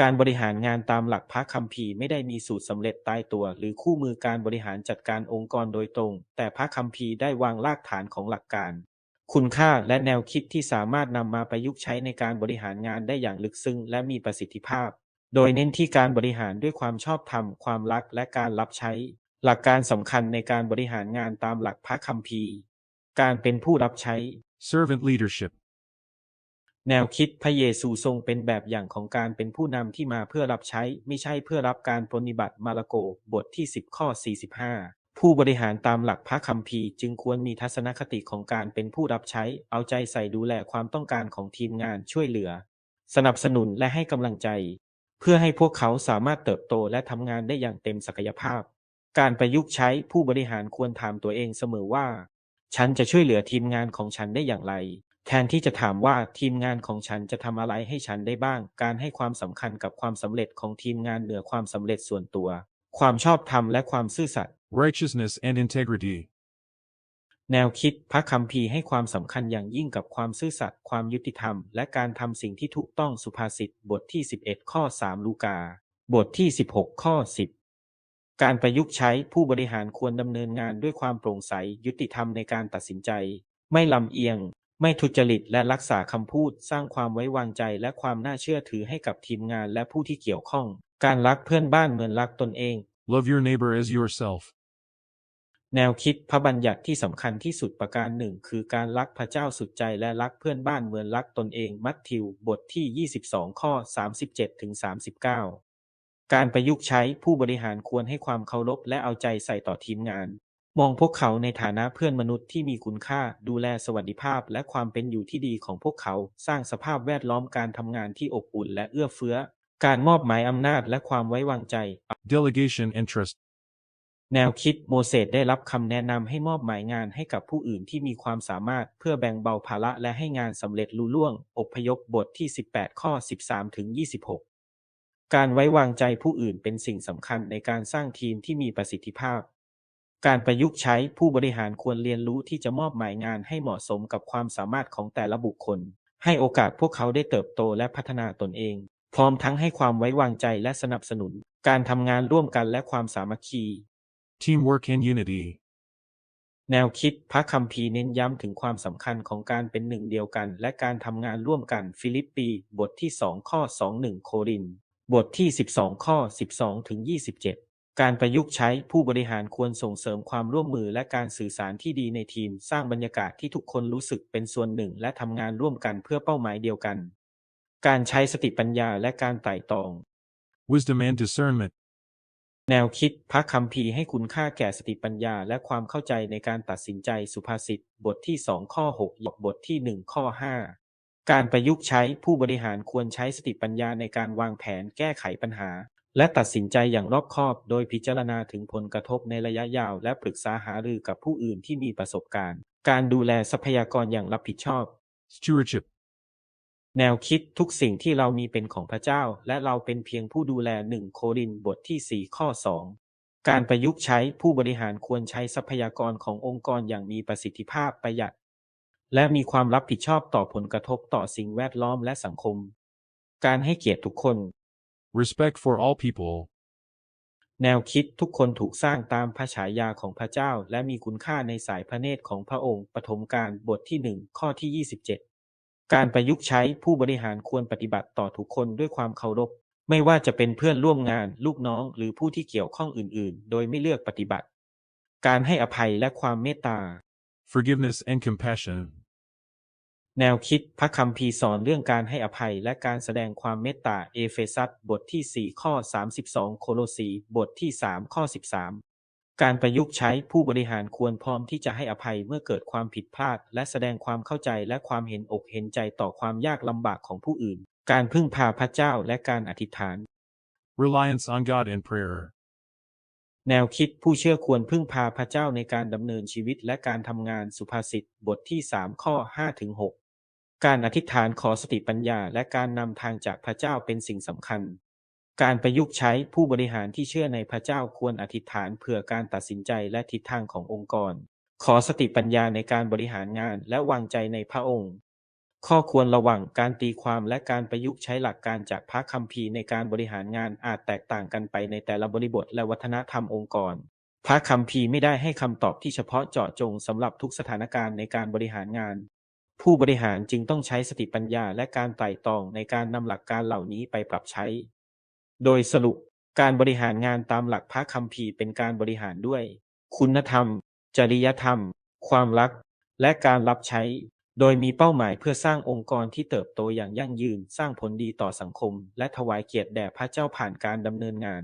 การบริหารงานตามหลักพระคัมภีร์ไม่ได้มีสูตรสำเร็จตายตัว หรือคู่มือการบริหารจัดการองค์กรโดยตรง แต่พระคัมภีร์ได้วางรากฐานของหลักการ คุณค่าและแนวคิดที่สามารถนำมาประยุกต์ใช้ในการบริหารงานได้อย่างลึกซึ้งและมีประสิทธิภาพ โดยเน้นที่การบริหารด้วยความชอบธรรม ความรักและการรับใช้ หลักการสำคัญในการบริหารงานตามหลักพระคัมภีร์ การเป็นผู้รับใช้ servant leadership, แนวคิดพระเยซูทรงเป็นแบบอย่างของการเป็นผู้นำที่มาเพื่อรับใช้ไม่ใช่เพื่อรับการปรนนิบัติมาระโกบทที่ 10 ข้อ 45 ผู้บริหารตามหลักพระคัมภีร์จึงควรมีทัศนคติของการเป็นผู้รับใช้ เอาใจใส่ดูแลความต้องการของทีมงานช่วยเหลือ สนับสนุนและให้กำลังใจ เพื่อให้พวกเขาสามารถเติบโตและทำงานได้อย่างเต็มศักยภาพ การประยุกต์ใช้ผู้บริหารควรถามตัวเองเสมอว่า ฉันจะช่วยเหลือทีมงานของฉันได้อย่างไร แทนที่จะถามว่าทีมงานของฉันจะทำอะไรให้ฉันได้บ้าง การให้ความสำคัญกับความสำเร็จของทีมงานเหนือความสำเร็จส่วนตัว ความชอบธรรมและความซื่อสัตย์ righteousness and integrity, แนวคิดพระคัมภีร์ให้ความสำคัญอย่างยิ่งกับความซื่อสัตย์ความยุติธรรม และการทำสิ่งที่ถูกต้องสุภาษิตบทที่ 11 ข้อ 3 ลูกา บทที่ 16 ข้อ 10 การประยุกต์ใช้ผู้บริหารควรดำเนินงานด้วยความโปร่งใสยุติธรรมในการตัดสินใจ ไม่ลำเอียง ไม่ทุจริต และรักษาคำพูด สร้างความไว้วางใจและความน่าเชื่อถือให้กับทีมงานและผู้ที่เกี่ยวข้อง การรักเพื่อนบ้านเหมือนรักตนเอง love your neighbor as yourself, แนวคิดพระบัญญัติที่สำคัญที่สุดประการหนึ่ง คือการรักพระเจ้าสุดใจและรักเพื่อนบ้านเหมือนรักตนเอง มัทธิว บทที่ 22 ข้อ 37ถึง39 การประยุกต์ใช้ผู้บริหารควรให้ความเคารพและเอาใจใส่ต่อทีมงาน มองพวกเขาในฐานะเพื่อนมนุษย์ที่มีคุณค่า ดูแลสวัสดิภาพและความเป็นอยู่ที่ดีของพวกเขา สร้างสภาพแวดล้อมการทำงานที่อบอุ่นและเอื้อเฟื้อ การมอบหมายอำนาจและความไว้วางใจ delegation and trust, แนวคิดโมเสสได้รับคำแนะนำให้มอบหมายงานให้กับผู้อื่นที่มีความสามารถเพื่อแบ่งเบาภาระและให้งานสำเร็จลุล่วง อพยพบทที่ 18 ข้อ 13 ถึง 26 การไว้วางใจผู้อื่นเป็นสิ่งสำคัญในการสร้างทีมที่มีประสิทธิภาพ การประยุกต์ใช้ ผู้บริหารควรเรียนรู้ที่จะมอบหมายงานให้เหมาะสมกับความสามารถของแต่ละบุคคล ให้โอกาสพวกเขาได้เติบโตและพัฒนาตนเอง พร้อมทั้งให้ความไว้วางใจและสนับสนุน การทำงานร่วมกันและความสามัคคี teamwork and unity, แนวคิดพระคัมภีร์เน้นย้ำถึงความสำคัญของการเป็นหนึ่งเดียวกัน และการทำงานร่วมกันฟิลิปปี บทที่ 2 ข้อ 21 โครินธ์บทที่ 12 ข้อ 12ถึง27 การประยุกต์ใช้ ผู้บริหารควรส่งเสริมความร่วมมือและการสื่อสารที่ดีในทีม สร้างบรรยากาศที่ทุกคนรู้สึกเป็นส่วนหนึ่ง และทำงานร่วมกันเพื่อเป้าหมายเดียวกัน การใช้สติปัญญาและการไต่ตรอง wisdom and discernment, แนวคิดพระคัมภีร์ให้คุณค่าแก่สติปัญญาและความเข้าใจในการตัดสินใจสุภาษิตบทที่2ข้อ6ยกบทที่1ข้อ5การประยุกต์ใช้ผู้บริหารควรใช้สติปัญญาในการวางแผนแก้ไขปัญหา และตัดสินใจอย่างรอบคอบ โดยพิจารณาถึงผลกระทบในระยะยาว และปรึกษาหารือกับผู้อื่นที่มีประสบการณ์ การดูแลทรัพยากรอย่างรับผิดชอบ stewardship, แนวคิดทุกสิ่งที่เรามีเป็นของพระเจ้า และเราเป็นเพียงผู้ดูแลหนึ่งโครินธ์บทที่ 4 ข้อ 2 การประยุกต์ใช้ผู้บริหารควรใช้ทรัพยากรขององค์กรอย่างมีประสิทธิภาพประหยัด และมีความรับผิดชอบต่อผลกระทบต่อสิ่งแวดล้อมและสังคม การให้เกียรติทุกคน respect for all people, แนวคิดทุกคนถูกสร้างตามพระฉายาของพระเจ้า และมีคุณค่าในสายพระเนตรของพระองค์ปฐมกาลบทที่1ข้อที่27การประยุกต์ใช้ผู้บริหารควรปฏิบัติต่อทุกคนด้วยความเคารพ ไม่ว่าจะเป็นเพื่อนร่วมงานลูกน้องหรือผู้ที่เกี่ยวข้องอื่น ๆ โดยไม่เลือกปฏิบัติ การให้อภัยและความเมตตา forgiveness and compassion, แนวคิดพระคัมภีร์สอนเรื่องการให้อภัยและการแสดงความเมตตา เอเฟซัสบทที่ 4 ข้อ 32 โคโลสีบทที่ 3 ข้อ 13 การประยุกต์ใช้ผู้บริหารควรพร้อมที่จะให้อภัยเมื่อเกิดความผิดพลาด และแสดงความเข้าใจและความเห็นอกเห็นใจต่อความยากลำบากของผู้อื่น การพึ่งพาพระเจ้าและการอธิษฐาน reliance on God and prayer, แนวคิดผู้เชื่อควรพึ่งพาพระเจ้าในการดำเนินชีวิตและการทำงานสุภาษิตบทที่ 3 ข้อ5ถึง6 การอธิษฐานขอสติปัญญาและการนำทางจากพระเจ้าเป็นสิ่งสำคัญ การประยุกต์ใช้ผู้บริหารที่เชื่อในพระเจ้าควรอธิษฐานเพื่อการตัดสินใจและทิศทางขององค์กร ขอสติปัญญาในการบริหารงานและวางใจในพระองค์ ข้อควรระวังการตีความและการประยุกต์ใช้หลักการจากพระคัมภีร์ในการบริหารงานอาจแตกต่างกันไปในแต่ละบริบทและวัฒนธรรมองค์กร พระคัมภีร์ไม่ได้ให้คำตอบที่เฉพาะเจาะจงสำหรับทุกสถานการณ์ในการบริหารงาน ผู้บริหารจึงต้องใช้สติปัญญาและการไตร่ตรองในการนำหลักการเหล่านี้ไปปรับใช้ โดยสรุป การบริหารงานตามหลักพระคัมภีร์เป็นการบริหารด้วย คุณธรรม จริยธรรม ความรัก และการรับใช้ โดยมีเป้าหมายเพื่อสร้างองค์กรที่เติบโตอย่างยั่งยืน สร้างผลดีต่อสังคม และถวายเกียรติแด่พระเจ้าผ่านการดำเนินงาน